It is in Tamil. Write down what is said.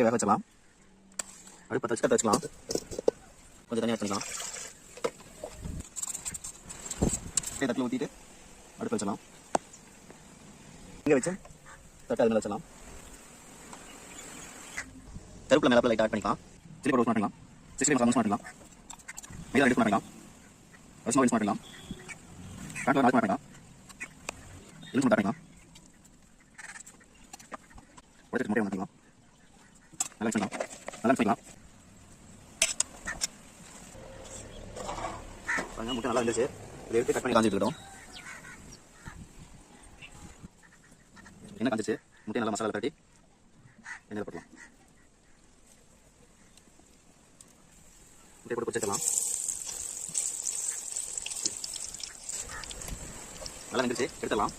முட்டையை வேக வச்சலாம் அடுப்பு பற்ற வச்சு வச்சுக்கலாம். கொஞ்சம் தனியாக வச்சுக்கலாம் முட்டையை தட்டில் ஊற்றிட்டு அடுப்பு வச்சலாம் இங்கே வச்சு தட்டு அது மேலே வச்சலாம் கருப்பில் மேலே லைட் ஆட் பண்ணிக்கலாம். சில்லி பவுடர் பண்ணிக்கலாம் சிக்ஸ்டி மசாலா பண்ணிக்கலாம் மைதா ரெடி பண்ணிக்கலாம் ரசமா யூஸ் பண்ணிக்கலாம் காட்டில் நாச்சு பண்ணிக்கலாம் எலும்பு பண்ணிக்கலாம் உடச்சிட்டு முட்டையை மாற்றிக்கலாம் நல்லா பண்ணலாம் நல்லா பண்ணிக்கலாம் பாருங்க முட்டை நல்லா இருந்துச்சு இதை எடுத்து கட் பண்ணி காஞ்சிட்டு இருக்கட்டும். என்ன காஞ்சிச்சு. முட்டை நல்லா மசாலா தட்டி எண்ணெயில் போடலாம் முட்டை போட்டு பொரிச்சிக்கலாம் நல்லா வெந்துருச்சு. எடுத்துடலாம்.